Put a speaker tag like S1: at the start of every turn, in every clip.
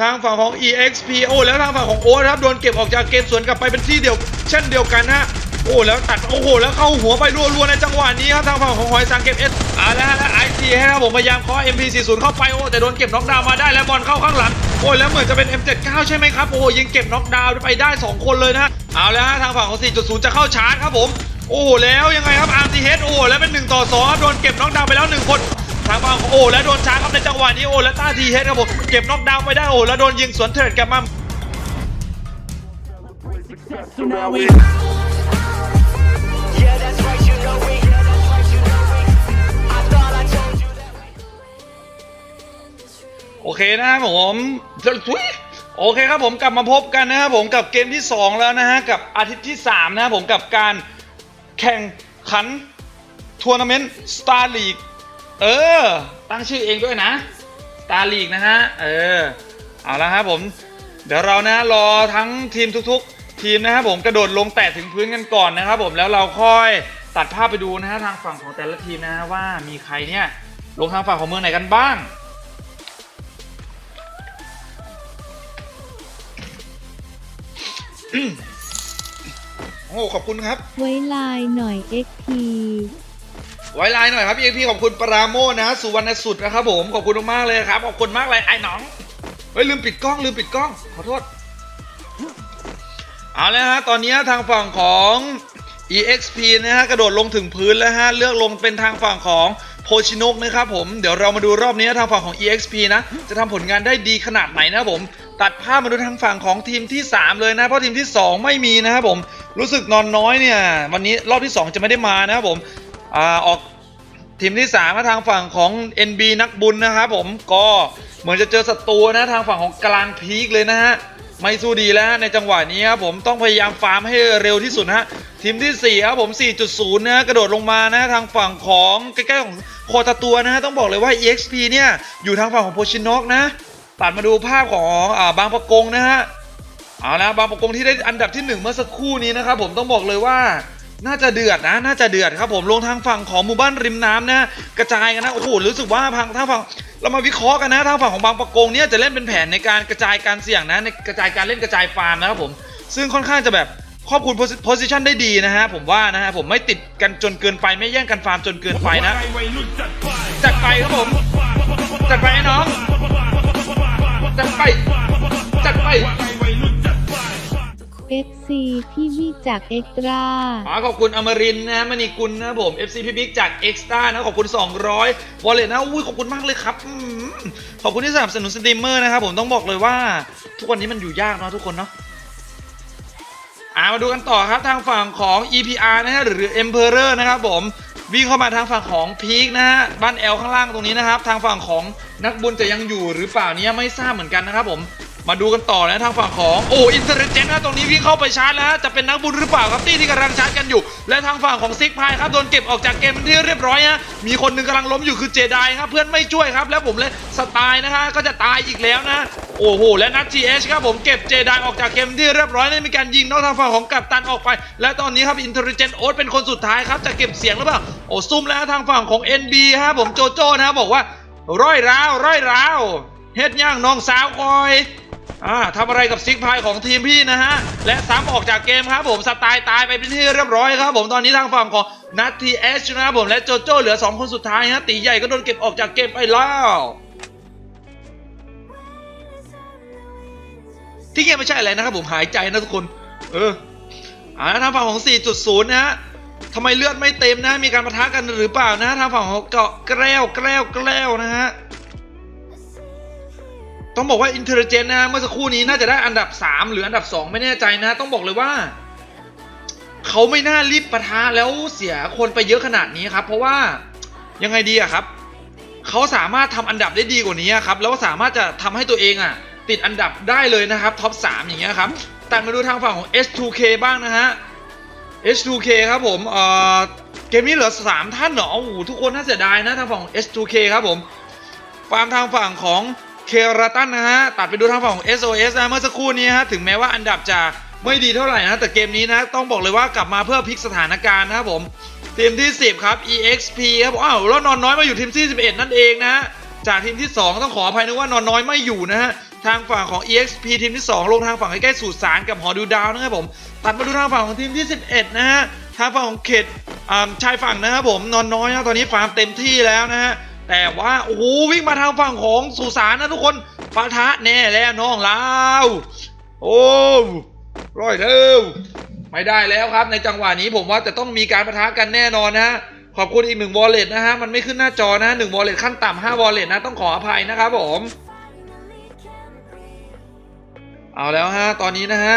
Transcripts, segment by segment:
S1: ทางฝั่งของ EXP โอ้แล้วทางฝั่งของโอ๊ตครับโดนเก็บออกจากเกมสวนกลับไปเป็นที่เดียว เช่นเดียวกันฮะโอ้แล้วตัดโอ้โหแล้วเข้าหัวไปรัวๆในจังหวะนี้ครับทางฝั่งของหอยสังเก็บเอสอ่าแล้วฮะแล้วไอซีให้ครับผมพยายามเคาะ MP40 เข้าไปโอ้แต่โดนเก็บน็อกดาวมาได้แล้วบอลเข้าข้างหลังโอ้แล้วเหมือนจะเป็น M79 ใช่ไหมครับโอ้ยิงเก็บน็อกดาวไปได้สองคนเลยนะเอาแล้วฮะทางฝั่งของ 4.0 จะเข้าชาร์จครับผมโอ้โหแล้วยังไงครับ RTH โอ้แล้วเป็น1ต่อ2ครับโดนเก็บน็อกดาวไปแล้วหนึ่งคน ทางฝั่งโอ้แล้วโดนช้างครับในจังหวะนี้โอ้แล้วต้าทีเฮดครับผมเก็บน็อกดาวน์ไปได้โอ้แล้วโดนยิงสวนเทรดแกลัม
S2: So now we
S3: Yeah, that's right, you know we. Yeah, that's right, you know we. I thought I told you that.
S1: โอเคนะครับผมทุยโอเคครับผมกลับมาพบกันนะครับผมกับเกมที่ 2 แล้วนะฮะกับอาทิตย์ที่ 3 นะครับผมกับการแข่งขันทัวร์นาเมนต์ Star League เออ ตั้งชื่อเองด้วยนะ Star League นะฮะ เออ เอาละครับผม เดี๋ยวเรานะรอทั้งทีมทุกๆ ทีมนะครับผมกระโดดลงแตะถึงพื้นกันก่อนนะครับผมแล้วเราค่อยตัดภาพไปดูนะฮะทางฝั่งของแต่ละทีมนะฮะว่ามีใครเนี่ยลงทางฝั่งของเมืองไหนกันบ้างโอ้ขอบคุณครับ
S4: ไว้ไลน์หน่อย XP
S1: ไว้ไลน์หน่อยครับพี่พี่ขอบคุณปราโมนะฮะสุวรรณสุดนะครับผม ขอบคุณมากเลยครับ ขอบคุณมากเลยไอ้หนอง เฮ้ยลืมปิดกล้องลืมปิดกล้อง ขอโทษ เอาแล้วฮะ ตอนนี้ทางฝั่งของ EXP นะฮะ กระโดดลงถึงพื้นแล้วฮะ เลือกลงเป็นทางฝั่งของโพชินกนะครับผม เดี๋ยวเรามาดูรอบนี้ทางฝั่งของ EXP นะ จะทำผลงานได้ดีขนาดไหนนะครับผม ตัดภาพมาดูทางฝั่งของทีมที่ 3 เลยนะ เพราะทีมที่ 2 ไม่มีนะครับผม รู้สึกนอนน้อยเนี่ย วันนี้รอบที่ 2 จะไม่ได้มานะครับผม อ่าออกทีมที่3มทางฝั่งของ NB นักบุญนะครับผมก็เหมือนจะเจอศัตรูนะทางฝั่งของกลางพีคเลยนะฮะไม่สู้ดีแล้วในจังหวะนี้ครับผมต้องพยายามฟาร์มให้เร็วที่สุดนะฮะทีมทีสี่4ครับผม 4.0 นะฮะกระโดดลงมานะฮะทางฝั่งของใกล้ๆของโคตาตัวนะฮะต้องบอกเลยว่า EXP เนี่ยอยู่ทางฝั่งของโพชินอกนะตัดมาดูภาพของอ่าบางประกงนะฮะเอาละบางประกงที่ได้อันดับที่หนึ่งเมื่อสักครู่นี้นะครับผมต้องบอกเลยว่า น่าจะเดือดนะ น่าจะเดือดครับผมลงทางฝั่งของหมู่บ้านริมน้ำนะกระจายกันนะโอ้โหรู้สึกว่าทางทางฝั่งเรามาวิเคราะห์กันนะทางฝั่งของบางประกงเนี่ยจะเล่นเป็นแผนในการกระจายการเสี่ยงนะในกระจายการเล่นกระจายฟาร์มนะครับผมซึ่งค่อนข้างจะแบบครอบคลุมโพสิชันได้ดีนะฮะผมว่านะฮะผมไม่ติดกันจนเกินไปไม่แย่งกันฟาร์มจนเกินไปนะจัดไปครับผมจัดไปไอ้น้องจัดไปจัดไป
S4: FC พี่วิจากเอ็กตร้า
S1: ขอขอบคุณอมรินทร์นะมณีกุลนะผม FC พี่บิ๊กจาก e x t r a นะขอบคุณ 200วอลเล็ตนะอุ้ยขอบคุณมากเลยครับอืมขอบคุณที่สนับสนุนสตรีมเมอร์นะครับผมต้องบอกเลยว่า ทุกวันนี้มันอยู่ยากเนาะทุกคนเนาะอ่ามาดูกันต่อครับทางฝั่งของ EPR นะฮะหรือ Emperor นะครับผมวิ่งเข้ามาทางฝั่งของพีคนะฮะบ้านแอลข้างล่างตรงนี้นะครับ ทางฝั่งของนักบุญจะยังอยู่หรือเปล่าเนี่ไม่ทราบเหมือนกันนะครับผม มาดูกันต่อนะทางฝั่งของโอ้อินเตอร์เจนนะตรงนี้วิ่งเข้าไปชาร์จแล้วจะเป็นนักบุญหรือเปล่าครับตี้ที่กำลังชาร์จกันอยู่ และทางฝั่งของซิกพายครับโดนเก็บออกจากเกมนที่เรียบร้อยฮะมีคนหนึ่งกำลังล้มอยู่คือเจไดครับเพื่อนไม่ช่วยครับ แล้วผมเลยสไตล์นะฮะก็จะตายอีกแล้วนะโอ้โหและนัด GH ครับผมเก็บเจไดออกจากเกมที่เรียบร้อยนี่มีการยิงนอกทางฝั่งของกัปตันออกไป และตอนนี้ครับอินเทอร์เจนโอ๊ตเป็นคนสุดท้ายครับจะเก็บเสียงหรือเปล่าโอ้ซุ่มแล้วทางฝั่งของ NB ฮะผมโจโจ้นะบอกว่าร้อยร้าวร้อยร้าวเฮ็ดย่างน้องสาวคอย อ่าทำอะไรกับซิกพายของทีมพี่นะฮะ และซ้ำออกจากเกมครับผมสไตล์ตายไปเป็นที่เรียบร้อยครับผมตอนนี้ทางฝั่งของนัททีเอชนะครับผมและโจโจ้เหลือ 2 คนสุดท้ายฮะตีใหญ่ก็โดนเก็บออกจากเกมไปแล้วที่เกมไม่ใช่อะไรนะครับผมหายใจนะทุกคน เอออ่าทางฝั่งของ 4.0 นะฮะทำไมเลือดไม่เต็มนะมีการปะทะกันหรือเปล่านะทางฝั่งของเกาะแกล้วแกล้วแกล้วนะฮะ ต้องบอกว่าอินเทอร์เจนนะเมื่อสักครู่นี้น่าจะได้อันดับ 3 หรืออันดับ 2 ไม่แน่ใจนะ ต้องบอกเลยว่า เขาไม่น่ารีบปะทะแล้วเสียคนไปเยอะขนาดนี้ครับ เพราะว่ายังไงดีอะครับ เขาสามารถทำอันดับได้ดีกว่านี้ครับ แล้วสามารถจะทำให้ตัวเองอะติดอันดับได้เลยนะครับท็อป3อย่างเงี้ยครับแต่มาดูทางฝั่งของ S2K บ้างนะฮะ H2K ครับผมเอ่อเกมนี้เหลือ 3 ท่านเหรอโอ้โหทุกคนน่าเสียดายนะทางฝั่งของ H2K ครับผมฟาร์มทางฝั่งของ เคราตันนะฮะ ตัดไปดูทางฝั่งของ SOS นะเมื่อสักครู่นี้ฮะ ถึงแม้ว่าอันดับจะไม่ดีเท่าไหร่นะ แต่เกมนี้นะ ต้องบอกเลยว่ากลับมาเพื่อพลิกสถานการณ์นะครับผม ทีมที่ 10 ครับ EXP ครับ อ้าวแล้วนอนน้อยมาอยู่ทีมที่ 11 นั่นเองนะ จากทีมที่ 2 ต้องขออภัยนึกว่านอนน้อยไม่อยู่นะฮะ ทางฝั่งของ EXP ทีมที่ 2 ลงทางฝั่งใกล้ๆสุสานกับหอดูดาวนะครับผม ตัดมาดูทางฝั่งของทีมที่ 11 นะฮะ ทางฝั่งของเขตชายฝั่งนะครับผม นอนน้อยนะตอนนี้ฟาร์มเต็มที่แล้วนะฮะ แต่ว่าโอ้โหวิ่งมาทางฝั่งของสุสานนะทุกคนปะทะแน่แล้วน้องลาวโอ้ร้อยเร็วไม่ได้แล้วครับ ในจังหวะนี้ผมว่าจะต้องมีการปะทะกันแน่นอนนะฮะขอบคุณอีกหนึ่งวอลเล็ตนะฮะมันไม่ขึ้นหน้าจอนะหนึ่งวอลเล็ตขั้นต่ำห้าวอลเล็ตนะต้องขออภัยนะครับผมเอาแล้วฮะตอนนี้นะฮะ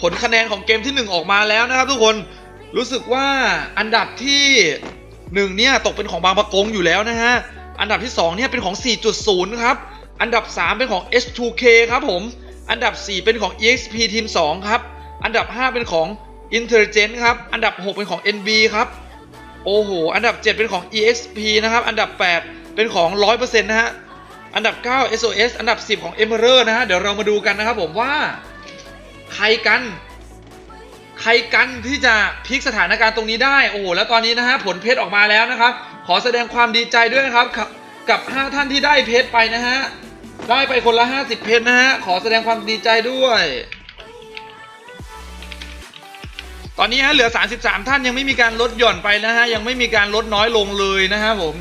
S1: ผลคะแนนของเกมที่ 1 ออกมาแล้วนะครับทุกคนรู้สึกว่าอันดับที่ 1 เนี่ยตกเป็นของบางประกงอยู่แล้วนะฮะ อันดับที่ 2 เนี่ยเป็นของ 4.0 ครับ อันดับ 3 เป็นของ H2K ครับผม อันดับ 4 เป็นของ EXP ทีม2ครับ อันดับ 5 เป็นของ Intelligent ครับ อันดับ 6 เป็นของ NB ครับ โอ้โห อันดับ 7 เป็นของ EXP นะครับ อันดับ 8 เป็นของ 100%นะฮะ อันดับ 9 SOS อันดับ 10 ของ Emperor นะฮะ เดี๋ยวเรามาดูกันนะครับผมว่า ใครกัน ใครกันที่จะพลิกสถานการณ์ตรงนี้ได้ โอ้โห แล้วตอนนี้นะฮะ ผลเพชรออกมาแล้วนะครับ ขอแสดงความดีใจด้วยนะครับ กับ 5 ท่านที่ได้เพชรไปนะฮะ ได้ไปคนละ 50 เพชรนะฮะ ขอแสดงความดีใจด้วย ตอนนี้ฮะเหลือ 33 ท่านยังไม่มีการลดหย่อนไปนะฮะ ยังไม่มีการลดน้อยลงเลยนะฮะผม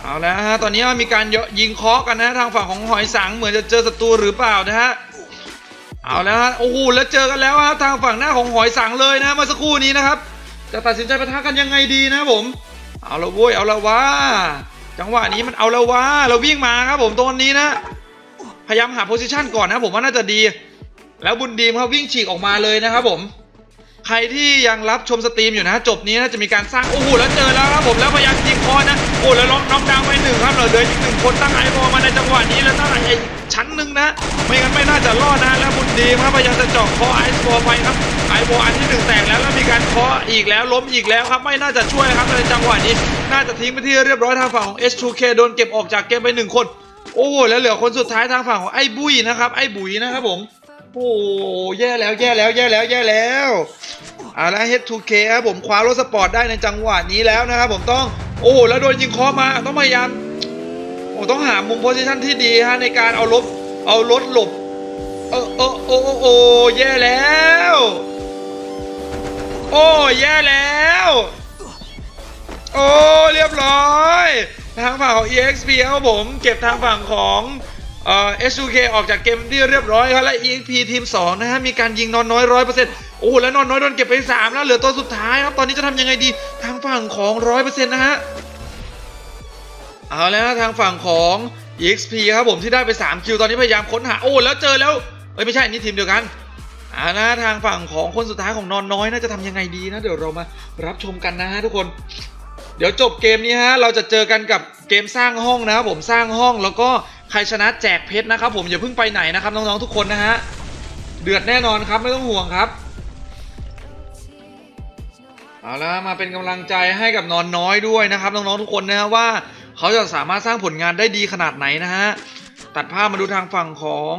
S1: เอาแล้วฮะ ตอนนี้มีการยิงเคาะกันนะทางฝั่งของหอยสังเหมือนจะเจอศัตรูหรือเปล่านะฮะเอาแล้วฮะโอ้โหแล้วเจอกันแล้วครับทางฝั่งหน้าของหอยสังเลยนะเมื่อสักครู่นี้นะครับ จะตัดสินใจปะทะกันยังไงดีนะผม เอาละโว้ยเอาละว่า จังหวะนี้มันเอาละว่าเราวิ่งมาครับผมตรงนี้นะ พยายามหาโพสิชันก่อนนะผมว่าน่าจะดี แล้วบุญดีมเขาวิ่งฉีกออกมาเลยนะครับผม ใครที่ยังรับชมสตรีมอยู่นะ จบนี้นะจะมีการสร้างโอ้โหแล้วเจอแล้วครับผมแล้วพยายามยิงคอนะโอ้แล้วล็อกน็อกดาวไปหนึ่งครับเหลือเหลืออีกหนึ่งคนตั้งไอพอมาในจังหวะนี้แล้วตั้งไอชั้นหนึ่งนะไม่งั้นไม่น่าจะรอดนะแล้วบุญดีมครับพยายามจะเจาะคอไอซ์บอไปครับไอโบอันที่หนึ่งแตกแล้วแล้วมีการเคาะอีกแล้วล้มอีกแล้วครับไม่น่าจะช่วยครับในจังหวะนี้ น่าจะทิ้งไปที่เรียบร้อยทางฝั่งของ H2K โดนเก็บออกจากเกมไปหนึ่งคนโอ้แล้วเหลือคนสุดท้ายทางฝั่งของไอ้บุ้ยนะครับไอ้บุ๋ยนะครับผมโอ้แย่แล้วแย่แล้วแย่แล้วแย่แล้วเอาละ H2K ครับผมคว้ารถสปอร์ตได้ในจังหวะนี้แล้วนะครับผมต้อง โอ้แล้วโดนยิงคอมาต้องพยายามโอ้ต้องหามุมโพสิชันที่ดีฮะในการเอาลบเอารถหลบเออเออโอ้โอ้โอ้แย่แล้ว โอ้แย่แล้ว โอ้เรียบร้อยทางฝั่งของ EXP ครับผมเก็บทางฝั่งของเอ่อ S2K ออกจากเกมที่เรียบร้อยครับและ EXP ทีม 2 นะฮะมีการยิงนอนน้อยร้อยเปอร์เซ็นต์ โอ้แล้วนอนน้อยโดนเก็บไป3แล้วเหลือตัวสุดท้ายครับตอนนี้จะทำยังไงดีทางฝั่งของร้อยเปอร์เซ็นต์นะฮะเอาแล้วนะทางฝั่งของ EXP ครับผมที่ได้ไป3คิวตอนนี้พยายามค้นหาโอ้แล้วเจอแล้วเอ้ยไม่ใช่นี่ทีมเดียวกันอ่านะทางฝั่งของคนสุดท้ายของนอนน้อยน่าจะทำยังไงดีนะเดี๋ยวเรามารับชมกันนะฮะทุกคน เดี๋ยวจบเกมนี้ฮะเราจะเจอกันกับเกมสร้างห้องนะครับผมสร้างห้องแล้วก็ใครชนะแจกเพชรนะครับผมอย่าเพิ่งไปไหนนะครับน้องๆทุกคนนะฮะเดือดแน่นอนครับไม่ต้องห่วงครับ เอาละมาเป็นกำลังใจให้กับนอนน้อยด้วยนะครับน้องๆทุกคนนะฮะว่าเขาจะสามารถสร้างผลงานได้ดีขนาดไหนนะฮะตัดภาพมาดูทางฝั่งของ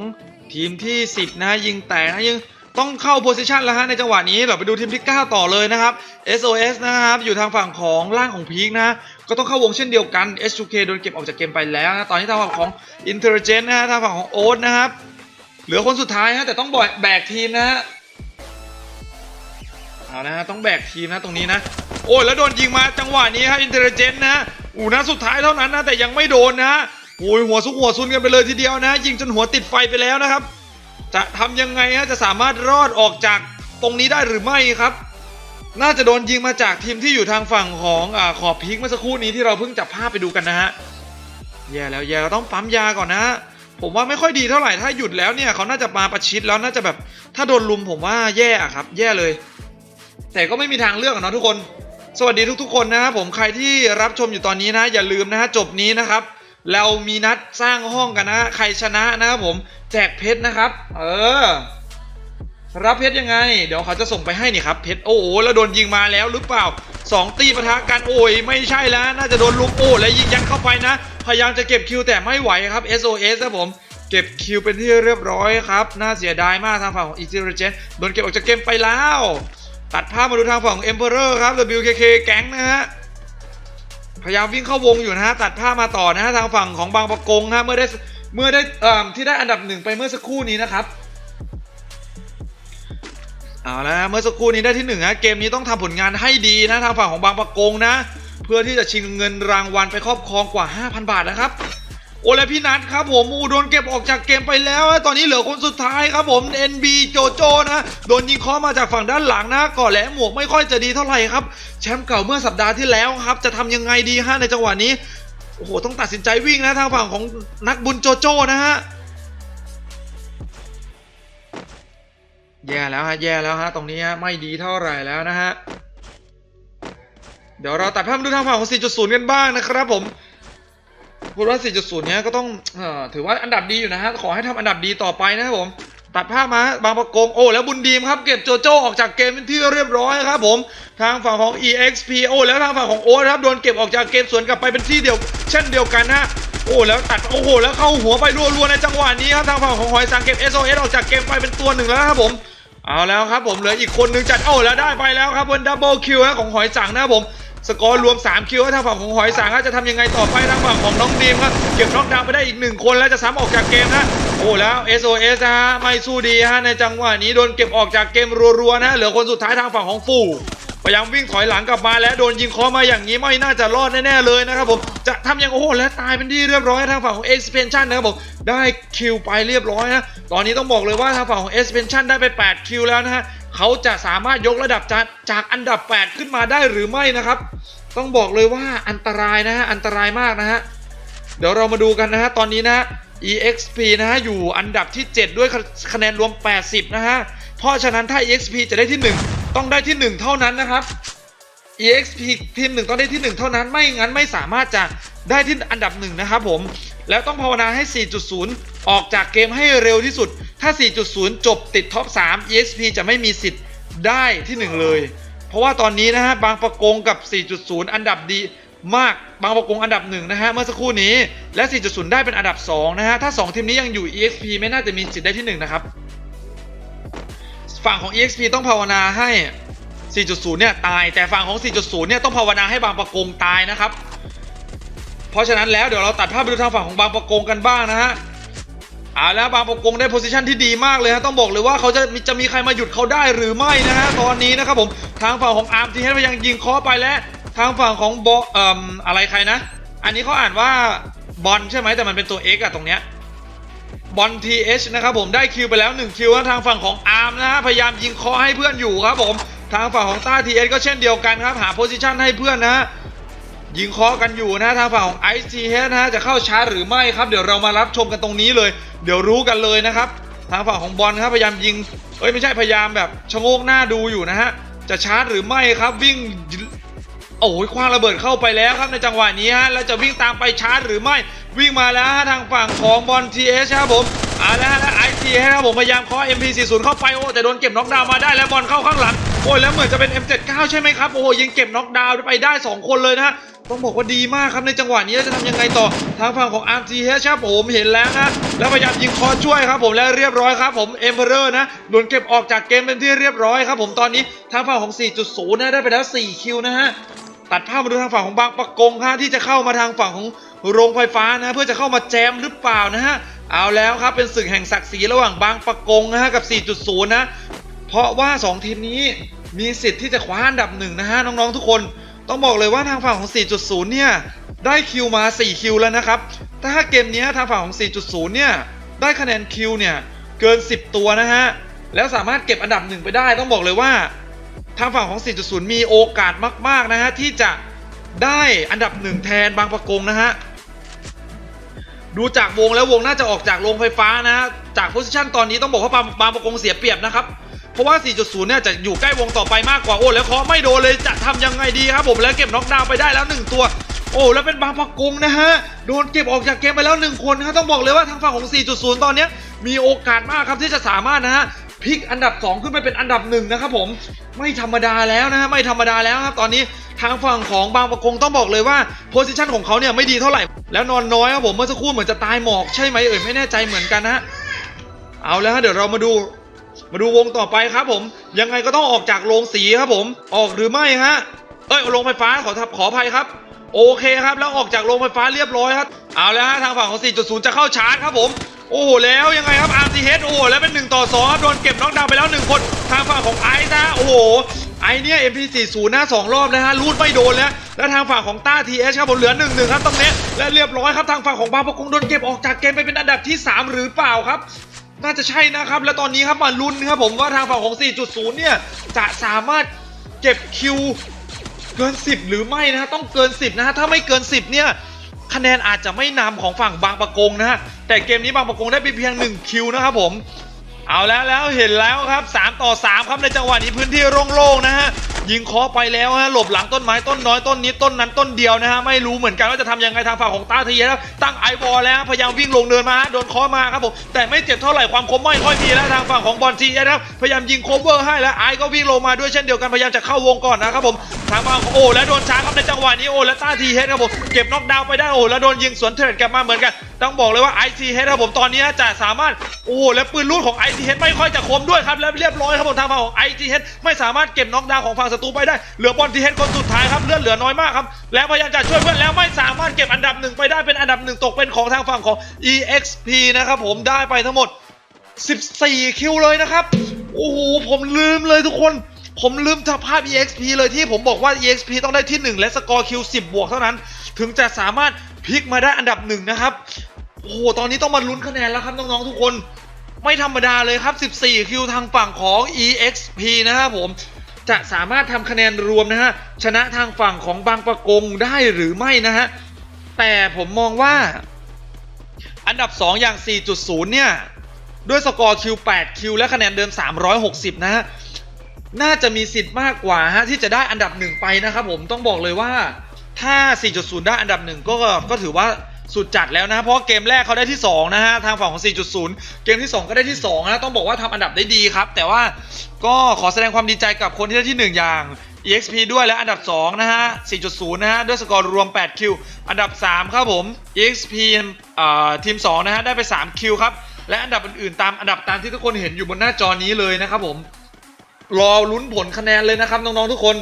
S1: ทีมที่ 10 นะฮะยิงแตกนะยิงต้องเข้าโพซิชันแล้วฮะในจังหวะนี้เราไปดูทีมที่ 9 ต่อเลยนะครับ SOS นะครับอยู่ทางฝั่งของล่างของพีคนะก็ต้องเข้าวงเช่นเดียวกัน S2K โดนเก็บออกจากเกมไปแล้วนะตอนนี้ทางฝั่งของ Intelligent นะฮะทางฝั่งของโอ๊ตนะครับเหลือคนสุดท้ายฮะแต่ต้องแบกแบกทีมนะฮะ เอานะต้องแบกทีมนะตรงนี้นะ โอ้ยแล้วโดนยิงมาจังหวะนี้ฮะ Intelligent นะอูนะสุดท้ายเท่านั้นนะแต่ยังไม่โดนนะฮะโอ้ยหัวซุกหัวซุนกันไปเลยทีเดียวนะ ยิงจนหัวติดไฟไปแล้วนะครับ จะทำยังไงฮะจะสามารถรอดออกจากตรงนี้ได้หรือไม่ครับ น่าจะโดนยิงมาจากทีมที่อยู่ทางฝั่งของอขอบพีคเมื่อสักครู่นี้ที่เราเพิ่งจับภาพไปดูกันนะฮะแย่แล้วแย่เราต้องปั๊มยาก่อนนะผมว่าไม่ค่อยดีเท่าไหร่ถ้าหยุดแล้วเนี่ยเขาน่าจะมาประชิดแล้วน่าจะแบบ ถ้าโดนลุมผมว่าแย่อะครับ แย่เลย แต่ก็ไม่มีทางเลือกอะเนาะทุกคน สวัสดีทุกๆ คนนะครับผมใครที่รับชมอยู่ตอนนี้นะ อย่าลืมนะฮะจบนี้นะครับ เรามีนัดสร้างห้องกันนะใครชนะนะครับผมแจกเพชรนะครับ เออ รับเพชรยังไง เดี๋ยวเขาจะส่งไปให้นี่ครับเพชรโอ้โหแล้วโดนยิงมาแล้วหรือเปล่าสองตีปะทะกันโอ้ยไม่ใช่แล้ว น่าจะโดนลุมโอ้แล้วยิงยันเข้าไปนะ พยายามจะเก็บคิวแต่ไม่ไหวครับ SOS ครับผมเก็บคิวเป็นที่เรียบร้อยครับ น่าเสียดายมากทางฝั่งของ e x i r g e n โดนเก็บออกจากเกมไปแล้ว ตัดภาพมาดูทางฝั่งของ Emperor ครับ WKK แก๊งนะฮะ พยายามวิ่งเข้าวงอยู่นะฮะ ตัดภาพมาต่อนะฮะ ทางฝั่งของบางประกงฮะ เมื่อได้เมื่อได้เอ่อที่ได้อันดับหนึ่งไปเมื่อสักครู่นี้นะครับเอาละเมื่อสักครู่นี้ได้ที่หนึ่งนะเกมนี้ต้องทำผลงานให้ดีนะทางฝั่งของบางประกงนะ เพื่อที่จะชิงเงินรางวัลไปครอบครองกว่า 5,000 บาทนะครับ โอและพี่นัทครับผมอูโดนเก็บออกจากเกมไปแล้ว ตอนนี้เหลือคนสุดท้ายครับผม NB โจโจนะโดนยิงเคอมาจากฝั่งด้านหลังนะก่อนและหมวกไม่ค่อยจะดีเท่าไหร่ครับ แชมป์เก่าเมื่อสัปดาห์ที่แล้วครับ จะทำยังไงดีฮะในจังหวะนี้โอ้โหต้องตัดสินใจวิ่งนะทางฝั่งของนักบุญโจโจนะฮะแย่แล้วฮะแย่แล้วฮะตรงนี้ฮะไม่ดีเท่าไหร่แล้วนะฮะเดี๋ยวเราตัดภาพมาดูทางฝั่งของ 4.0 กันบ้างนะครับผม พูดว่า 4.0 เนี้ยก็ต้องเอ่อถือว่าอันดับดีอยู่นะฮะ ขอให้ทำอันดับดีต่อไปนะครับผม ตัดภาพมาบางประกง โอ้ แล้วบุญดีมครับ เก็บโจโจ้ออกจากเกมเป็นที่เรียบร้อยครับผม ทางฝั่งของ EXP โอ้แล้วทางฝั่งของโอ๊ตครับ โดนเก็บออกจากเกมสวนกลับไปเป็นที่เดียว เช่นเดียวกันนะโอ้แล้วตัดโอ้โหแล้วเข้าหัวไปรัวๆในจังหวะนี้ครับทางฝั่งของหอยสังเก็บ SOS ออกจากเกมไปเป็นตัวหนึ่งแล้วครับผมเอาแล้วครับผมเหลืออีกคนนึงจัดโอ้แล้วได้ไปแล้วครับบนดับเบิลคิวของหอยสังนะครับผม สกอร์รวม 3 คิวให้ทางฝั่งของหอยสังครับจะทำยังไงต่อไปทางฝั่งของน้องดีมครับเก็บน็อกดาวน์ไปได้อีกหนึ่งคนแล้วจะซ้ำออกจากเกมนะโอ้แล้ว SOS นะฮะไม่สู้ดีฮะในจังหวะนี้โดนเก็บออกจากเกมรัวๆนะเหลือคนสุดท้ายทางฝั่งของฟูพยายามวิ่งถอยหลังกลับมาแล้วโดนยิงคอมาอย่างนี้ไม่น่าจะรอดแน่ๆเลยนะครับผมจะทำยังโอ้โหแล้วตายเป็นที่เรียบร้อยทางฝั่งของ Expansion นะครับผมได้คิวไปเรียบร้อยนะตอนนี้ต้องบอกเลยว่าทางฝั่งของ Expansion ได้ไป 8 คิวแล้วนะฮะ เขาจะสามารถยกระดับจากจากอันดับ 8 ขึ้นมาได้หรือไม่นะครับ ต้องบอกเลยว่าอันตรายนะฮะอันตรายมากนะฮะเดี๋ยวเรามาดูกันนะฮะตอนนี้นะ EXP นะฮะอยู่อันดับที่ 7 ด้วยคะแนนรวม 80 นะฮะเพราะฉะนั้นถ้า EXP จะได้ที่ 1 ต้องได้ที่ 1 เท่านั้นนะครับ EXP ทีมหนึ่งต้องได้ที่ 1 เท่านั้นไม่งั้นไม่สามารถจะได้ที่อันดับ1นะครับผม แล้วต้องภาวนาให้ 4.0 ออกจากเกมให้เร็วที่สุด ถ้า 4.0 จบติดท็อป 3 EXP จะไม่มีสิทธิ์ได้ที่ 1 เลย เพราะว่าตอนนี้นะฮะบางประกงกับ 4.0 อันดับดีมากบางประกงอันดับหนึ่งนะฮะเมื่อสักครู่นี้และ 4.0 ได้เป็นอันดับ 2 นะฮะ ถ้า 2 ทีมนี้ยังอยู่ EXP ไม่น่าจะมีสิทธิ์ได้ที่ 1 นะครับ ฝั่งของ EXP ต้องภาวนาให้ 4.0 เนี่ยตายแต่ฝั่งของ 4.0 เนี่ยต้องภาวนาให้บางประกงตายนะครับ ราะฉะนั้นแล้วเดี๋ยวเราตัดภาพไปดูทางฝั่งของบางประกงกันบ้างนะฮะเอาแล้วบางประกงได้โพสิชันที่ดีมากเลยฮะต้องบอกเลยว่าเขาจะมีจะมีใครมาหยุดเขาได้หรือไม่นะฮะตอนนี้นะครับผมทางฝั่งของอาร์มทีเฮพยายามยิงเคอไปแล้วทางฝั่งของบอเอ่ออะไรใครนะ อันนี้เขาอ่านว่าบอลใช่ไหมแต่มันเป็นตัว X อะตรงเนี้ยบอลทีเอชนะครับผมได้คิวไปแล้ว1คิวทางฝั่งของอาร์มนะฮะพยายามยิงเคอให้เพื่อนอยู่ครับผมทางฝั่งของต้าทีเอสก็เช่นเดียวกันครับหาโพสิชันให้เพื่อนนะฮะ ยิงเคาะกันอยู่นะทางฝั่งของ i อ t h นะฮะจะเข้าชาร์จหรือไม่ครับ เดี๋ยวเรามารับชมกันตรงนี้เลย เดี๋ยวรู้กันเลยนะครับ ทางฝั่งของบอลครับพยายามยิงเอ้ยไม่ใช่พยายามแบบชะโงกหน้าดูอยู่นะฮะจะชาร์จหรือไม่ครับวิ่งโอ้ยคว้างระเบิดเข้าไปแล้วครับในจังหวะนี้ฮะแล้วจะวิ่งตามไปชาร์จหรือไม่วิ่งมาแล้วฮะทางฝั่งของบอลทีเอชครับผมเอาละฮะแล้วไอทีครับผมพยายามเคาะ MP40 เข้าไปโอ้แต่โดนเก็บน็อกดาวมาได้แล้วบอลเข้าข้างหลัง อ้ยแล้วเหมือนจะเป็น M79 ใช่ไหมครับ โอ้โหยิงเก็บน็อกดาวน์ไปได้ 2 คนเลยนะฮะต้องบอกว่าดีมากครับในจังหวะนี้จะทำยังไงต่อทางฝั่งของ RTH ครับผมเห็นแล้วนะแล้วพยายามยิงคอช่วยครับผมและเรียบร้อยครับผม Emperor นะโดนเก็บออกจากเกมเป็นที่เรียบร้อยครับผมตอนนี้ทางฝั่งของ 4.0นะได้ไปแล้ว 4 คิวนะฮะตัดภาพมาดูทางฝั่งของบางประกงฮะที่จะเข้ามาทางฝั่งของโรงไฟฟ้านะเพื่อจะเข้ามาแจมหรือเปล่านะฮะเอาแล้วครับเป็นศึกแห่งศักดิ์ศรีระหว่างบางประกงนะฮะกับ 4.0 นะเพราะว่า 2 ทีมนี้ มีสิทธิ์ที่จะคว้าอันดับหนึ่งนะฮะน้องๆทุกคนต้องบอกเลยว่าทางฝั่งของ 4.0 เนี่ย ได้คิวมา 4 คิวแล้วนะครับ ถ้าเกมนี้ทางฝั่งของ 4.0 เนี่ย ได้คะแนนคิวเนี่ย เกิน 10 ตัวนะฮะ แล้วสามารถเก็บอันดับหนึ่งไปได้ ต้องบอกเลยว่า ทางฝั่งของ 4.0 มีโอกาสมาก ๆ นะฮะ ที่จะได้อันดับหนึ่งแทนบางประกงนะฮะ ดูจากวงแล้ววงน่าจะออกจากโรงไฟฟ้านะฮะ จากโพสิชันตอนนี้ต้องบอกว่าบางบางประกงเสียเปรียบนะครับ เพราะว่า 4.0 เนี่ยจะอยู่ใกล้วงต่อไปมากกว่าโอ้แล้วเคาะไม่โดนเลยจะทำยังไงดีครับผมแล้วเก็บน็อกดาวน์ไปได้แล้ว 1 ตัว โอ้แล้วเป็นบางประกงนะฮะโดนเก็บออกจากเกมไปแล้ว 1 คนนะต้องบอกเลยว่าทางฝั่งของ 4.0 ตอนนี้มีโอกาสมากครับที่จะสามารถนะฮะพลิกอันดับ 2 ขึ้นไปเป็นอันดับหนึ่งนะครับผมไม่ธรรมดาแล้วนะฮะไม่ธรรมดาแล้วครับตอนนี้ทางฝั่งของบางประกงต้องบอกเลยว่าโพสิชันของเขาเนี่ยไม่ดีเท่าไหร่ แล้วนอนน้อยครับผมเมื่อสักครู่เหมือนจะตายหมอกใช่ไหมเอ่ยไม่แน่ใจเหมือนกันนะฮะเอาแล้วฮะเดี๋ยวเรามาดู มาดูวงต่อไปครับผม ยังไงก็ต้องออกจากโรงสีครับผม ออกหรือไม่ฮะ เอ้ยโรงไฟฟ้าขอทับขออภัยครับ โอเคครับ แล้วออกจากโรงไฟฟ้าเรียบร้อยครับ เอาแล้วฮะทางฝั่งของ 4.0 จะเข้าชาร์จครับผม โอ้โหแล้วยังไงครับ RTH โอ้โหแล้วเป็น 1 ต่อ2ครับโดนเก็บน็อกดาวน์ไปแล้ว 1 คนทางฝั่งของไอซ์นะโอ้โหไอเนี่ย MP40 หน้า 2 รอบนะฮะรูดไม่โดนแล้ว แล้วทางฝั่งของต้า TH ครับผมเหลือ1 1ครับตรงนี้และเรียบร้อยครับทางฝั่งของบางประกงโดนเก็บออกจากเกมไปเป็นอันดับที่ 3 หรือเปล่าครับ น่าจะใช่นะครับ และตอนนี้ครับมาลุ้นครับผมว่าทางฝั่งของ 4.0 เนี่ย จะสามารถเก็บคิวเกิน 10 หรือไม่นะฮะต้องเกิน 10 นะฮะถ้าไม่เกิน 10 เนี่ยคะแนนอาจจะไม่นำของฝั่งบางประกงนะฮะแต่เกมนี้บางประกงได้ไปเพียง 1 คิวนะครับผม เอาแล้วแล้วเห็นแล้วครับ 3 ต่อ 3 ครับในจังหวะนี้พื้นที่โล่งๆนะฮะ ยิงเคอไปแล้วฮะหลบหลังต้นไม้ต้นน้อยต้นนี้ต้นนั้นต้นเดียวนะฮะไม่รู้เหมือนกันว่าจะทำยังไงทางฝั่งของตาเทียครับตั้งไอวอลแล้วพยายามวิ่งลงเนินมาฮะโดนเคอมาครับผมแต่ไม่เจ็บเท่าไหร่ความคมไม่ค่อยมีแล้วทางฝั่งของบอลทีนะครับพยายามยิงโคเวอร์ให้แล้วไอก็วิ่งลงมาด้วยเช่นเดียวกันพยายามจะเข้าวงก่อนนะครับผมทางฝั่งโอ้และโดนช้าครับในจังหวะนี้โอ้และตาทีเฮดครับผมเก็บน็อกดาวไปได้โอ้แล้วโดนยิงสวนเทิรดกลับมาเหมือนกัน ต้องบอกเลยว่า ICH ครับผมตอนนี้จะสามารถโอ้และปืนลูดของ ICH ไม่ค่อยจะคมด้วยครับแล้วเรียบร้อยครับผมทางฝั่งของ ICH ไม่สามารถเก็บน็อกดาวของฝั่งศัตรูไปได้เหลือบอลทีเฮดคนสุดท้ายครับเลือดเหลือน้อยมากครับแล้วพยายามจะช่วยเพื่อนแล้วไม่สามารถเก็บอันดับหนึ่งไปได้เป็นอันดับหนึ่งตกเป็นของทางฝั่งของ EXP นะครับผมได้ไปทั้งหมด 14 คิวเลยนะครับโอ้โหผมลืมเลยทุกคน ผมลืมภาพ EXP เลยที่ผมบอกว่า EXP ต้องได้ที่ 1 และสกอร์คิว10 บวกเท่านั้น ถึงจะสามารถ พลิกมาได้อันดับหนึ่งนะครับ โอ้โห ตอนนี้ต้องมาลุ้นคะแนนแล้วครับน้องๆทุกคน ไม่ธรรมดาเลยครับ 14 คิวทางฝั่งของ EXP นะครับผม จะสามารถทำคะแนนรวมนะฮะ ชนะทางฝั่งของบางประกงได้หรือไม่นะฮะ แต่ผมมองว่า อันดับ 2 อย่าง 4.0 เนี่ย ด้วยสกอร์คิว 8 คิว และคะแนนเดิม 360 นะฮะ น่าจะมีสิทธิ์มากกว่าฮะที่จะได้อันดับหนึ่งไปนะครับผม ต้องบอกเลยว่า ถ้า 4.0 ได้อันดับหนึ่งก็ก็ถือว่าสุดจัดแล้วนะเพราะเกมแรกเขาได้ที่ 2 นะฮะ ทางฝั่งของ 4.0 เกมที่ 2 ก็ได้ที่2นะต้องบอกว่าทำอันดับได้ดีครับ แต่ว่าก็ขอแสดงความดีใจกับคนที่ได้ที่ 1 อย่าง EXP ด้วยและอันดับ 2 นะฮะ 4.0 นะฮะ ด้วยสกอร์รวม 8 คิว อันดับ 3 ครับผม EXP ทีม 2 นะฮะ ได้ไป 3 คิวครับ และอันดับอื่นๆ ตามอันดับตามที่ทุกคนเห็นอยู่บนหน้าจอนี้เลยนะครับผม รอลุ้นผลคะแนนเลยนะครับน้องๆทุกคน